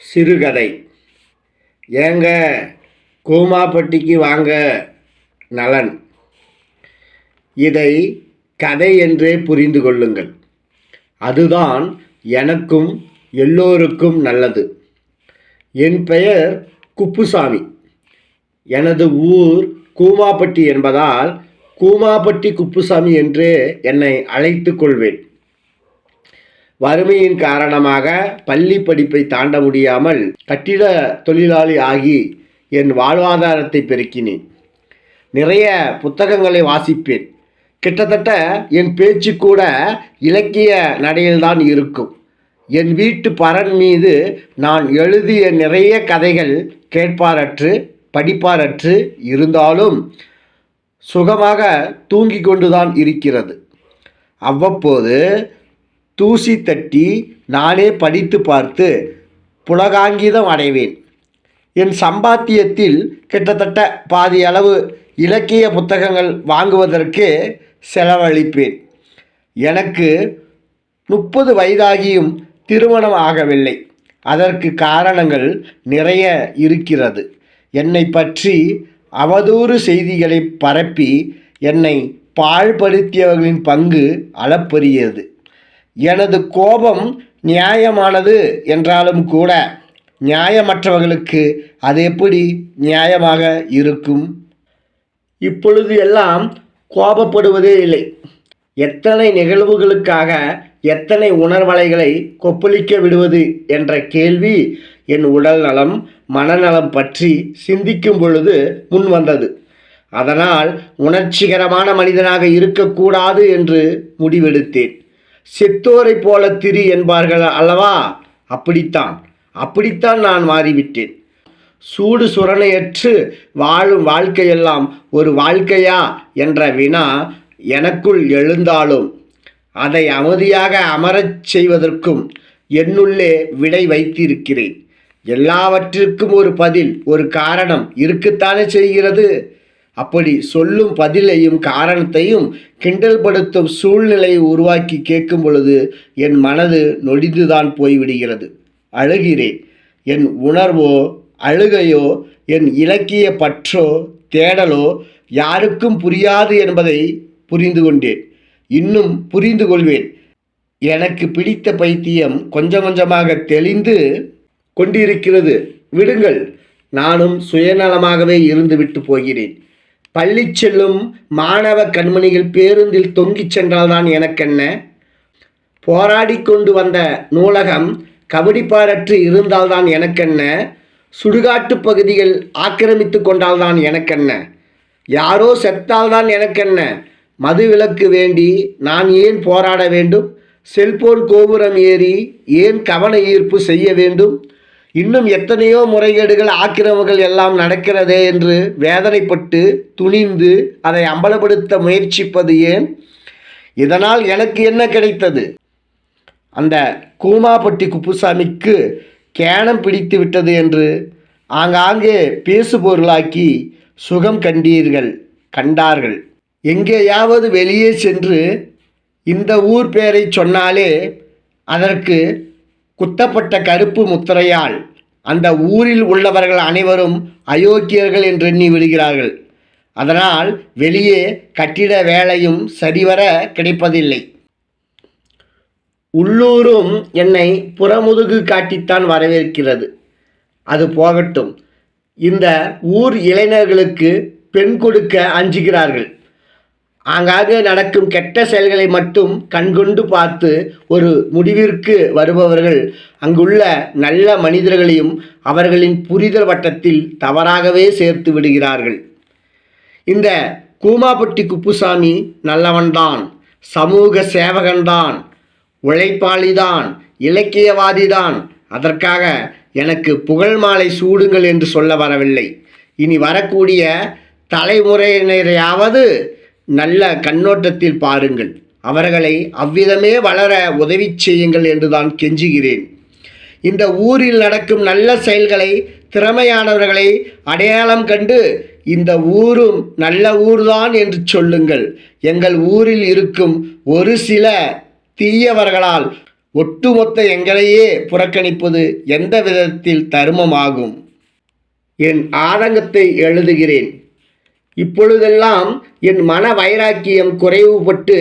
சிறுகதை. ஏங்க கூமாப்பட்டிக்கு வாங்க நலன். இதை கதை என்றே புரிந்து கொள்ளுங்கள். அதுதான் எனக்கும் எல்லோருக்கும் நல்லது. என் பெயர் குப்புசாமி. எனது ஊர் கூமாப்பட்டி என்பதால் கூமாப்பட்டி குப்புசாமி என்றே என்னை அழைத்து கொள்வேன். வறுமையின் காரணமாக பள்ளி படிப்பை தாண்ட முடியாமல் கட்டிட தொழிலாளி ஆகி என் வாழ்வாதாரத்தை பெருக்கினேன். நிறைய புத்தகங்களை வாசிப்பேன். கிட்டத்தட்ட என் பேச்சு கூட இலக்கிய நடையில்தான் இருக்கும். என் வீட்டு பரன் மீது நான் எழுதிய நிறைய கதைகள் கேட்பாரற்று படிப்பாரற்று இருந்தாலும் சுகமாக தூங்கி கொண்டுதான் இருக்கிறது. அவ்வப்போது தூசி தட்டி நானே படித்து பார்த்து புலகாங்கிதம் அடைவேன். என் சம்பாத்தியத்தில் கிட்டத்தட்ட பாதி அளவு இலக்கிய புத்தகங்கள் வாங்குவதற்கு செலவழிப்பேன். எனக்கு முப்பது வயதாகியும் திருமணம் ஆகவில்லை. அதற்கு காரணங்கள் நிறைய இருக்கிறது. என்னை பற்றி அவதூறு செய்திகளை பரப்பி என்னை பாழ்படுத்தியவர்களின் பங்கு அளப்பரியது. எனது கோபம் நியாயமானது என்றாலும் கூட நியாயமற்றவர்களுக்கு அது எப்படி நியாயமாக இருக்கும்? இப்பொழுது எல்லாம் கோபப்படுவதே இல்லை. எத்தனை நிகழ்வுகளுக்காக எத்தனை உணர்வலைகளை கொப்பளிக்க விடுவது என்ற கேள்வி என் உடல் நலம் மனநலம் பற்றி சிந்திக்கும் பொழுது முன் வந்தது. அதனால் உணர்ச்சிகரமான மனிதனாக இருக்கக்கூடாது என்று முடிவெடுத்தேன். செத்தோரைப் போல திரி என்பார்கள் அல்லவா? அப்படித்தான். அப்படித்தான் நான் மாறிவிட்டேன். சூடு சுரணையற்று வாழும் வாழ்க்கையெல்லாம் ஒரு வாழ்க்கையா என்ற வினா எனக்குள் எழுந்தாலும் அதை அமைதியாக அமரச் செய்வதற்கும் என்னுள்ளே விடை வைத்திருக்கிறேன். எல்லாவற்றிற்கும் ஒரு பதில் ஒரு காரணம் இருக்குத்தானே செய்கிறது? அப்படி சொல்லும் பதிலையும் காரணத்தையும் கிண்டல் படுத்தும் சூழ்நிலையை உருவாக்கி கேட்கும் பொழுது என் மனது நொடிந்துதான் போய்விடுகிறது. அழுகிறேன் என் உணர்வோ அழுகையோ என் இலக்கிய பற்றோ தேடலோ யாருக்கும் புரியாது என்பதை புரிந்து கொண்டேன். இன்னும் புரிந்து கொள்வேன். எனக்கு பிடித்த பைத்தியம் கொஞ்சம் கொஞ்சமாக தெளிந்து கொண்டிருக்கிறது. விடுங்கள் நானும் சுயநலமாகவே இருந்துவிட்டு போகிறேன். பள்ளி செல்லும் மாணவ கண்மணிகள் பேருந்தில் தொங்கிச் சென்றால்தான் எனக்கென்ன? போராடி கொண்டு வந்த நூலகம் கபடிப்பாரற்று இருந்தால்தான் எனக்கென்ன? சுடுகாட்டு பகுதிகள் ஆக்கிரமித்து கொண்டால்தான் எனக்கென்ன? யாரோ செத்தால்தான் எனக்கென்ன? மது விலக்கு வேண்டி நான் ஏன் போராட வேண்டும்? செல்போன் கோபுரம் ஏறி ஏன் கவன ஈர்ப்பு செய்ய வேண்டும்? இன்னும் எத்தனையோ முறைகேடுகள் ஆக்கிரமங்கள் எல்லாம் நடக்கிறதே என்று வேதனைப்பட்டு துணிந்து அதை அம்பலப்படுத்த முயற்சிப்பது ஏன்? இதனால் எனக்கு என்ன கிடைத்தது? அந்த கூமாப்பட்டி குப்புசாமிக்கு கேனம் பிடித்து விட்டது என்று ஆங்காங்கே பேசு பொருளாக்கி சுகம் கண்டீர்கள் கண்டார்கள். எங்கேயாவது வெளியே சென்று இந்த ஊர் பெயரை சொன்னாலே அதற்கு குத்தப்பட்ட கருப்பு முத்திரையால் அந்த ஊரில் உள்ளவர்கள் அனைவரும் அயோக்கியர்கள் என்று எண்ணி விடுகிறார்கள். அதனால் வெளியே கட்டிட வேலையும் சரிவர கிடைப்பதில்லை. உள்ளூரும் என்னை புறமுதுகு காட்டித்தான் வரவேற்கிறது. அது போகட்டும். இந்த ஊர் இளைஞர்களுக்கு பெண் கொடுக்க அஞ்சுகிறார்கள். ஆங்காங்கே நடக்கும் கெட்ட செயல்களை மட்டும் கண்கொண்டு பார்த்து ஒரு முடிவிற்கு வருபவர்கள். அங்குள்ள நல்ல மனிதர்களையும் அவர்களின் புரிதல் வட்டத்தில் தவறாகவே சேர்த்து விடுகிறார்கள். இந்த கூமாப்பட்டி குப்புசாமி நல்லவன்தான் சமூக சேவகன்தான் உழைப்பாளிதான் இலக்கியவாதிதான். அதற்காக எனக்கு புகழ் மாலை சூடுங்கள் என்று சொல்ல வரவில்லை. இனி வரக்கூடிய தலைமுறையினரையாவது நல்ல கண்ணோட்டத்தில் பாருங்கள். அவர்களை அவ்விதமே வளர உதவி செய்யுங்கள் என்றுதான் கெஞ்சுகிறேன். இந்த ஊரில் நடக்கும் நல்ல செயல்களை திறமையானவர்களை அடையாளம் கண்டு இந்த ஊரும் நல்ல ஊர்தான் என்று சொல்லுங்கள். எங்கள் ஊரில் இருக்கும் ஒரு சில தீயவர்களால் ஒட்டுமொத்த எங்களையே புறக்கணிப்பது எந்த விதத்தில் தருமமாகும்? என் ஆதங்கத்தை எழுதுகிறேன். இப்பொழுதெல்லாம் என் மன வைராக்கியம் குறைவுபட்டு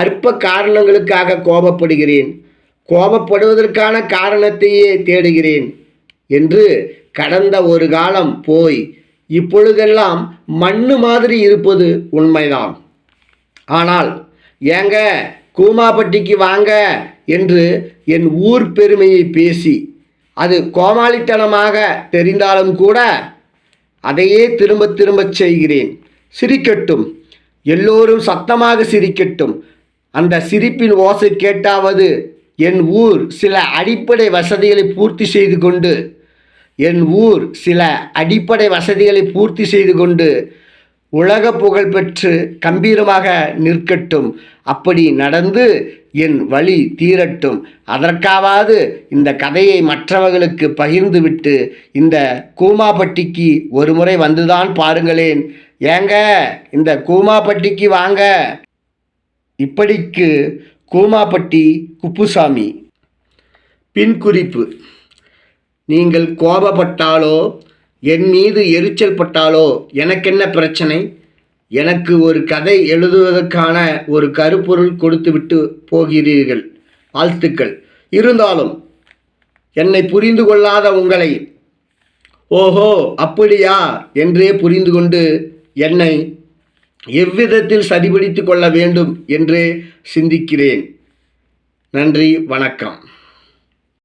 அற்ப காரணங்களுக்காக கோபப்படுகிறேன். கோபப்படுவதற்கான காரணத்தையே தேடுகிறேன் என்று கடந்த ஒரு காலம் போய் இப்பொழுதெல்லாம் மண்ணு மாதிரி இருப்பது உண்மைதான். ஆனால் ஏங்க கூமாப்பட்டிக்கு வாங்க என்று என் ஊர் பெருமையை பேசி அது கோமாளித்தனமாக தெரிந்தாலும் கூட அதையே திரும்ப திரும்ப செய்கிறேன். சிரிக்கட்டும். எல்லோரும் சத்தமாக சிரிக்கட்டும். அந்த சிரிப்பின் ஓசை கேட்டாவது என் ஊர் சில அடிப்படை வசதிகளை பூர்த்தி செய்து கொண்டு என் ஊர் சில அடிப்படை வசதிகளை பூர்த்தி செய்து கொண்டு உலக புகழ் பெற்று கம்பீரமாக நிற்கட்டும். அப்படி நடந்து என் வழி தீரட்டும். அதற்காவது இந்த கதையை மற்றவர்களுக்கு பகிர்ந்துவிட்டு இந்த கூமாப்பட்டிக்கு ஒரு முறை வந்துதான் பாருங்களேன். ஏங்க இந்த கூமாப்பட்டிக்கு வாங்க. இப்படிக்கு கூமாப்பட்டி குப்புசாமி. பின் குறிப்பு. நீங்கள் கோபப்பட்டாலோ என் மீது எரிச்சல் பட்டாலோ? எனக்கென்ன பிரச்சனை? எனக்கு ஒரு கதை எழுதுவதற்கான ஒரு கருப்பொருள் கொடுத்துவிட்டு போகிறீர்கள். வாழ்த்துக்கள். இருந்தாலும் என்னை புரிந்து கொள்ளாத உங்களை ஓஹோ அப்படியா? என்றே புரிந்து கொண்டு என்னை எவ்விதத்தில் சரிபடித்து கொள்ள வேண்டும் என்றே சிந்திக்கிறேன். நன்றி வணக்கம்.